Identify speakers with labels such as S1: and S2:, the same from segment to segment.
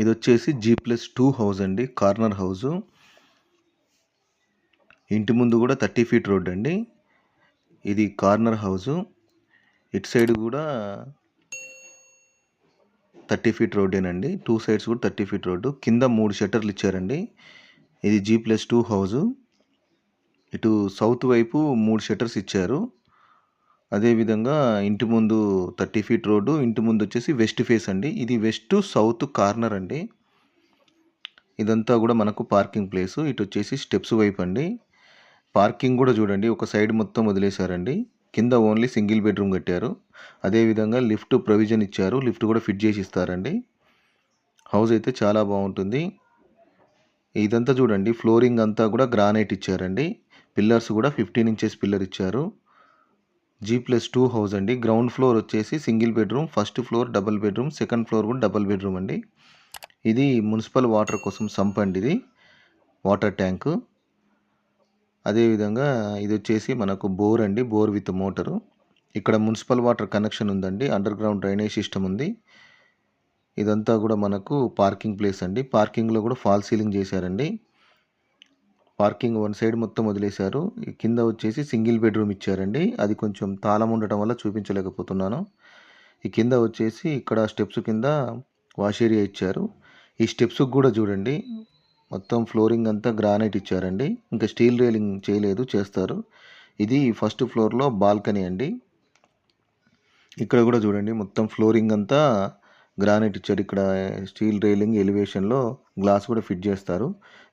S1: ఇది వచ్చేసి G plus two house అండి కార్నర్ హౌజు ఇంటి ముందు కూడా థర్టీ ఫీట్ రోడ్ అండి. ఇది కార్నర్ హౌజు ఇటు సైడ్ కూడా థర్టీ ఫీట్ రోడ్డేనండి టూ సైడ్స్ కూడా థర్టీ ఫీట్ రోడ్డు కింద మూడు షట్టర్లు ఇచ్చారండి. ఇది జీ ప్లస్ టూ హౌజు ఇటు సౌత్ వైపు మూడు షట్టర్స్ ఇచ్చారు. అదేవిధంగా ఇంటి ముందు థర్టీ ఫీట్ రోడ్డు ఇంటి ముందు వచ్చేసి వెస్ట్ ఫేస్ అండి. ఇది వెస్ట్ సౌత్ కార్నర్ అండి. ఇదంతా కూడా మనకు పార్కింగ్ ప్లేస్. ఇటు వచ్చేసి స్టెప్స్ వైపు అండి. పార్కింగ్ కూడా చూడండి ఒక సైడ్ మొత్తం వదిలేశారండి. కింద ఓన్లీ సింగిల్ బెడ్రూమ్ కట్టారు. అదేవిధంగా లిఫ్ట్ ప్రొవిజన్ ఇచ్చారు. లిఫ్ట్ కూడా ఫిట్ చేసి ఇస్తారండి. హౌస్ అయితే చాలా బాగుంటుంది. ఇదంతా చూడండి ఫ్లోరింగ్ అంతా కూడా గ్రానైట్ ఇచ్చారండి. పిల్లర్స్ కూడా ఫిఫ్టీన్ ఇంచెస్ పిల్లర్ ఇచ్చారు. జీ ప్లస్ టూ హౌస్ అండి. గ్రౌండ్ ఫ్లోర్ వచ్చేసి single bedroom first floor double bedroom second floor కూడా డబుల్ బెడ్రూమ్ అండి. ఇది మున్సిపల్ వాటర్ కోసం సంప్ అండి ఇది. వాటర్ ట్యాంకు అదేవిధంగా ఇది వచ్చేసి మనకు బోర్ అండి. బోర్ విత్ మోటరు ఇక్కడ మున్సిపల్ వాటర్ కనెక్షన్ ఉందండి. అండర్ గ్రౌండ్ డ్రైనేజ్ సిస్టమ్ ఉంది. ఇదంతా కూడా మనకు పార్కింగ్ ప్లేస్ అండి. పార్కింగ్లో కూడా ఫాల్ సీలింగ్ చేశారండి. పార్కింగ్ వన్ సైడ్ మొత్తం వదిలేశారు. ఈ కింద వచ్చేసి సింగిల్ బెడ్రూమ్ ఇచ్చారండి. అది కొంచెం తాళం ఉండటం వల్ల చూపించలేకపోతున్నాను. ఈ కింద వచ్చేసి ఇక్కడ స్టెప్స్ కింద వాష్ ఏరియా ఇచ్చారు. ఈ స్టెప్స్ కూడా చూడండి. మొత్తం ఫ్లోరింగ్ అంతా గ్రానైట్ ఇచ్చారండి. ఇంకా స్టీల్ రైలింగ్ చేయలేదు చేస్తారు. ఇది ఫస్ట్ ఫ్లోర్లో బాల్కనీ అండి. ఇక్కడ కూడా చూడండి మొత్తం ఫ్లోరింగ్ అంతా గ్రానైట్ ఇచ్చారు. ఇక్కడ స్టీల్ రైలింగ్ ఎలివేషన్లో గ్లాస్ కూడా ఫిట్ చేస్తారు.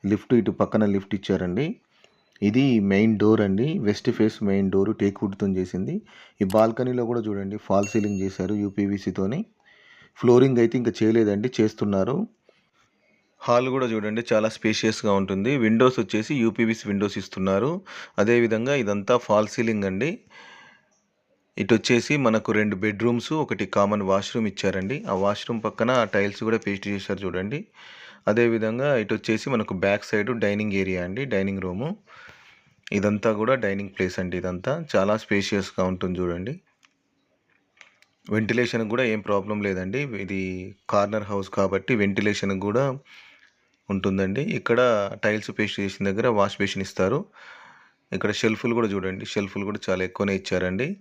S1: లిఫ్ట్ ఇటు పక్కన లిఫ్ట్ ఇచ్చారండి. ఇది మెయిన్ డోర్ అండి. West face main door teak వుడ్తో చేసింది. ఈ బాల్కనీలో కూడా చూడండి ఫాల్ సీలింగ్ చేశారు యూపీవీసీతోని ఫ్లోరింగ్ అయితే ఇంకా చేయలేదండి చేస్తున్నారు. హాల్ కూడా చూడండి చాలా స్పేషియస్గా ఉంటుంది. విండోస్ వచ్చేసి యూపీవీసీ విండోస్ ఇస్తున్నారు. అదేవిధంగా ఇదంతా ఫాల్ సీలింగ్ అండి. ఇటు వచ్చేసి మనకు రెండు బెడ్రూమ్స్ ఒకటి కామన్ వాష్రూమ్ ఇచ్చారండి. ఆ వాష్రూమ్ పక్కన టైల్స్ కూడా పేస్ట్ చేశారు చూడండి. అదేవిధంగా ఇటు వచ్చేసి మనకు బ్యాక్ సైడ్ డైనింగ్ ఏరియా అండి డైనింగ్ రూము. ఇదంతా కూడా డైనింగ్ ప్లేస్ అండి ఇదంతా. చాలా స్పేషియస్గా ఉంటుంది చూడండి. వెంటిలేషన్ కూడా ఏం ప్రాబ్లం లేదండి. ఇది కార్నర్ హౌస్ కాబట్టి వెంటిలేషన్ కూడా ఉంటుందండి. ఇక్కడ టైల్స్ పేస్ట్ చేసిన దగ్గర వాష్ బేసిన్ ఇస్తారు. ఇక్కడ షెల్ఫ్లు కూడా చూడండి. షెల్ఫ్లు కూడా చాలా ఎక్కువనే ఇచ్చారండి.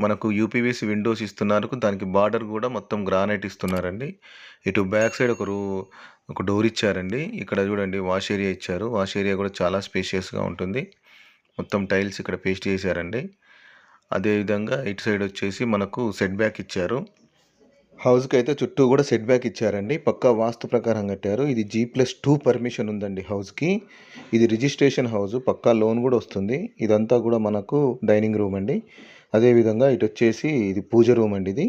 S1: మనకు యూపీవీసీ విండోస్ ఇస్తున్నారు దానికి బార్డర్ కూడా మొత్తం గ్రానైట్ ఇస్తున్నారండి. ఇటు బ్యాక్ సైడ్ ఒక రూ ఒక డోర్ ఇచ్చారండి. ఇక్కడ చూడండి వాష్ ఏరియా ఇచ్చారు. వాష్ ఏరియా కూడా చాలా స్పేషియస్గా ఉంటుంది. మొత్తం టైల్స్ ఇక్కడ పేస్ట్ చేశారండి. అదేవిధంగా ఇటు సైడ్ వచ్చేసి మనకు సెట్ బ్యాక్ ఇచ్చారు. హౌస్కి అయితే చుట్టూ కూడా సెట్ బ్యాక్ ఇచ్చారండి. పక్కా వాస్తు ప్రకారం కట్టారు. ఇది జీ ప్లస్ టూ పర్మిషన్ ఉందండి హౌస్కి. ఇది రిజిస్ట్రేషన్ హౌస్ పక్కా లోన్ కూడా వస్తుంది. ఇదంతా కూడా మనకు డైనింగ్ రూమ్ అండి. అదేవిధంగా ఇటు వచ్చేసి ఇది పూజ రూమ్ అండి ఇది.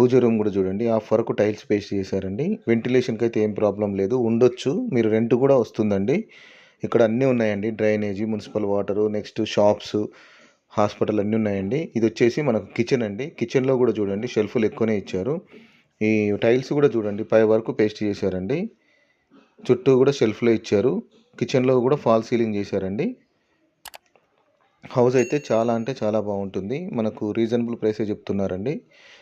S1: పూజ రూమ్ కూడా చూడండి. ఆఫ్ వరకు టైల్స్ పేస్ట్ చేశారండి. వెంటిలేషన్కి అయితే ఏం ప్రాబ్లం లేదు. ఉండొచ్చు. మీరు రెంట్ కూడా వస్తుందండి. ఇక్కడ అన్నీ ఉన్నాయండి. Drainage municipal water next shops hospital అన్నీ ఉన్నాయండి. ఇది వచ్చేసి మనకు కిచెన్ అండి. కిచెన్లో కూడా చూడండి. షెల్ఫ్లు ఎక్కువనే ఇచ్చారు. ఈ టైల్స్ కూడా చూడండి. పై వరకు పేస్ట్ చేశారండి. చుట్టూ కూడా షెల్ఫ్లో ఇచ్చారు. కిచెన్లో కూడా ఫాల్ సీలింగ్ చేశారండి. హౌస్ అయితే చాలా అంటే చాలా బాగుంటుంది. మనకు రీజనబుల్ ప్రైసే చెప్తున్నారండి.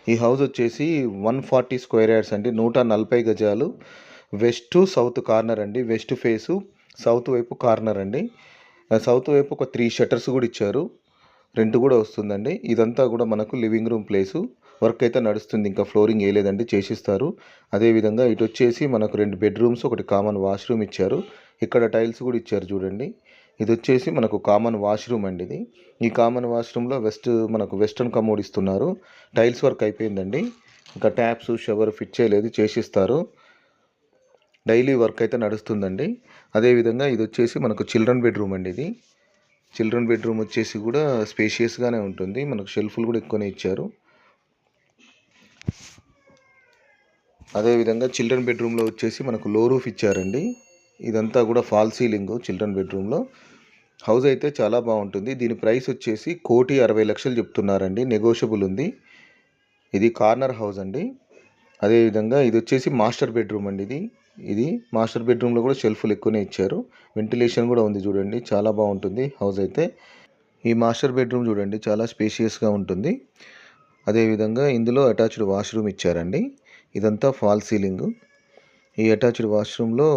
S1: ఈ హౌస్ వచ్చేసి వన్ ఫార్టీ స్క్వేర్ యార్డ్స్ అండి. నూట నలభై గజాలు. వెస్ట్ సౌత్ కార్నర్ అండి. వెస్ట్ ఫేసు సౌత్ వైపు కార్నర్ అండి. సౌత్ వైపు ఒక త్రీ షట్టర్స్ కూడా ఇచ్చారు. రెంట్ కూడా వస్తుందండి. ఇదంతా కూడా మనకు లివింగ్ రూమ్ ప్లేసు. వర్క్ అయితే నడుస్తుంది. ఇంకా ఫ్లోరింగ్ వేయలేదండి చేసిస్తారు. అదేవిధంగా ఇటు వచ్చేసి మనకు రెండు బెడ్రూమ్స్ ఒకటి కామన్ వాష్రూమ్ ఇచ్చారు. ఇక్కడ టైల్స్ కూడా ఇచ్చారు చూడండి. ఇది వచ్చేసి మనకు కామన్ వాష్రూమ్ అండి ఇది. ఈ కామన్ వాష్రూమ్లో వెస్ట్ మనకు వెస్ట్రన్ కమోడ్ ఇస్తున్నారు. టైల్స్ వర్క్ అయిపోయిందండి. ఇంకా ట్యాప్స్ షవర్ ఫిట్ చేయలేదు చేసిస్తారు. డైలీ వర్క్ అయితే నడుస్తుందండి. అదేవిధంగా ఇది వచ్చేసి మనకు చిల్డ్రన్ బెడ్రూమ్ అండి ఇది. చిల్డ్రన్ బెడ్రూమ్ వచ్చేసి కూడా స్పేషియస్గానే ఉంటుంది. మనకు షెల్ఫ్లు కూడా ఎక్కువనే ఇచ్చారు. అదేవిధంగా చిల్డ్రన్ బెడ్రూమ్లో వచ్చేసి మనకు లో రూఫ్ ఇచ్చారండి. ఇదంతా కూడా ఫాల్ సీలింగ్ చిల్డ్రన్ బెడ్రూమ్లో. హౌస్ అయితే చాలా బాగుంటుంది. దీని ప్రైస్ వచ్చేసి కోటి అరవై లక్షలు చెప్తున్నారండి. నెగోషియబుల్ ఉంది. ఇది కార్నర్ హౌస్ అండి. అదేవిధంగా ఇది వచ్చేసి మాస్టర్ బెడ్రూమ్ అండి ఇది. ఇది మాస్టర్ బెడ్రూమ్లో కూడా షెల్ఫ్లు ఎక్కువనే ఇచ్చారు. వెంటిలేషన్ కూడా ఉంది చూడండి. చాలా బాగుంటుంది హౌస్ అయితే. ఈ మాస్టర్ బెడ్రూమ్ చూడండి. చాలా స్పేషియస్గా ఉంటుంది. అదేవిధంగా ఇందులో అటాచ్డ్ వాష్రూమ్ ఇచ్చారండి. ఇదంతా ఫాల్ సీలింగ్. ఈ అటాచ్డ్ వాష్రూమ్లో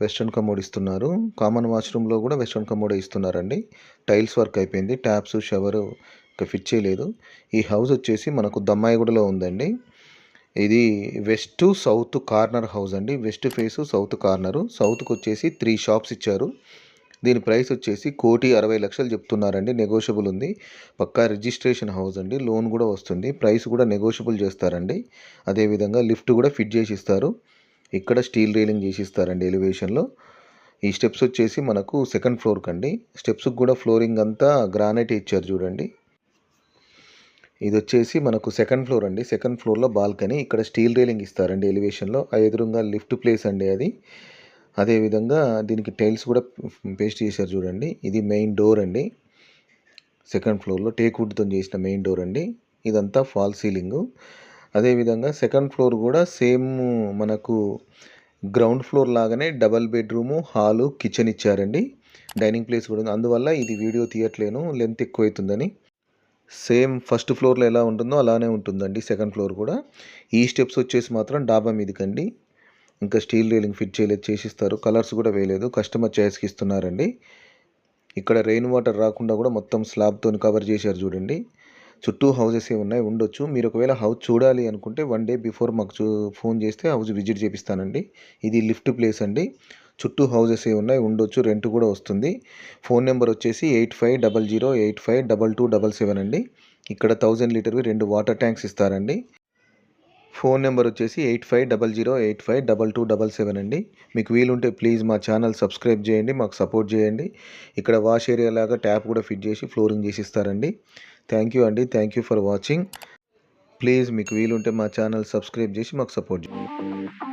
S1: వెస్ట్రన్ కమోడ్ ఇస్తున్నారు. కామన్ వాష్రూమ్లో కూడా వెస్ట్రన్ కమోడ్ ఇస్తున్నారండి. టైల్స్ వర్క్ అయిపోయింది. ట్యాప్స్ షవర్ ఇంకా ఫిట్ చేయలేదు. ఈ హౌస్ వచ్చేసి మనకు దమ్మాయిగూడలో ఉందండి. ఇది వెస్ట్ సౌత్ కార్నర్ హౌస్ అండి. West face south corner. సౌత్కి వచ్చేసి త్రీ షాప్స్ ఇచ్చారు. దీని ప్రైస్ వచ్చేసి కోటి అరవై లక్షలు చెప్తున్నారండి. నెగోషియబుల్ ఉంది. పక్కా రిజిస్ట్రేషన్ హౌస్ అండి. లోన్ కూడా వస్తుంది. ప్రైస్ కూడా నెగోషియబుల్ చేస్తారండి. అదేవిధంగా లిఫ్ట్ కూడా ఫిట్ చేసి ఇస్తారు. ఇక్కడ స్టీల్ రైలింగ్ చేసి ఇస్తారండి ఎలివేషన్లో ఈ స్టెప్స్ వచ్చేసి మనకు సెకండ్ ఫ్లోర్కి అండి స్టెప్స్కి కూడా ఫ్లోరింగ్ అంతా గ్రానైట్ ఇచ్చారు చూడండి. ఇది వచ్చేసి మనకు సెకండ్ ఫ్లోర్ అండి. సెకండ్ ఫ్లోర్లో బాల్కనీ ఇక్కడ స్టీల్ రీలింగ్ ఇస్తారండి ఎలివేషన్లో ఆ ఎదురుగా లిఫ్ట్ ప్లేస్ అండి అది. అదేవిధంగా దీనికి టైల్స్ కూడా పేస్ట్ చేశారు చూడండి. ఇది మెయిన్ డోర్ అండి. సెకండ్ ఫ్లోర్లో టేక్ వుడ్తో చేసిన మెయిన్ డోర్ అండి. ఇదంతా ఫాల్ సీలింగు అదేవిధంగా సెకండ్ ఫ్లోర్ కూడా సేమ్ మనకు గ్రౌండ్ ఫ్లోర్ లాగానే డబల్ బెడ్రూము హాలు కిచెన్ ఇచ్చారండి. డైనింగ్ ప్లేస్ కూడా ఉంది. అందువల్ల ఇది వీడియో తీయట్లేను. లెంత్ ఎక్కువ అవుతుందని సేమ్ ఫస్ట్ ఫ్లోర్లో ఎలా ఉంటుందో అలానే ఉంటుందండి సెకండ్ ఫ్లోర్ కూడా. ఈ స్టెప్స్ వచ్చేసి మాత్రం డాబా మీదకండి. ఇంకా స్టీల్ రీలింగ్ ఫిట్ చేయలేదు చేసిస్తారు. కలర్స్ కూడా వేయలేదు. కస్టమర్ చాయిస్కి ఇస్తున్నారండి. ఇక్కడ రెయిన్ వాటర్ రాకుండా కూడా మొత్తం స్లాబ్తో కవర్ చేశారు చూడండి. చుట్టూ హౌసెస్ ఏ ఉన్నాయి ఉండొచ్చు. మీరు ఒకవేళ హౌస్ చూడాలి అనుకుంటే వన్ డే బిఫోర్ మాకు చూ ఫోన్ చేస్తే హౌస్ విజిట్ చేపిస్తానండి. ఇది లిఫ్ట్ ప్లేస్ అండి. చుట్టూ హౌసెస్ ఏ ఉన్నాయి ఉండొచ్చు. రెంట్ కూడా వస్తుంది. ఫోన్ నెంబర్ వచ్చేసి eight five double zero eight five double two double seven అండి. ఇక్కడ థౌజండ్ లీటర్వి రెండు వాటర్ ట్యాంక్స్ ఇస్తారండి. ఫోన్ నెంబర్ వచ్చేసి eight five double zero eight five double two double seven అండి. మీకు వీలుంటే ప్లీజ్ మా ఛానల్ సబ్స్క్రైబ్ చేయండి మాకు సపోర్ట్ చేయండి. ఇక్కడ వాష్ ఏరియా లాగా ట్యాప్ కూడా ఫిట్ చేసి ఫ్లోరింగ్ చేసి ఇస్తారండి. థ్యాంక్ యూ అండి. Thank you for watching. Please మీకు వీలుంటే మా ఛానల్ సబ్స్క్రైబ్ చేసి మాకు సపోర్ట్ చేయండి.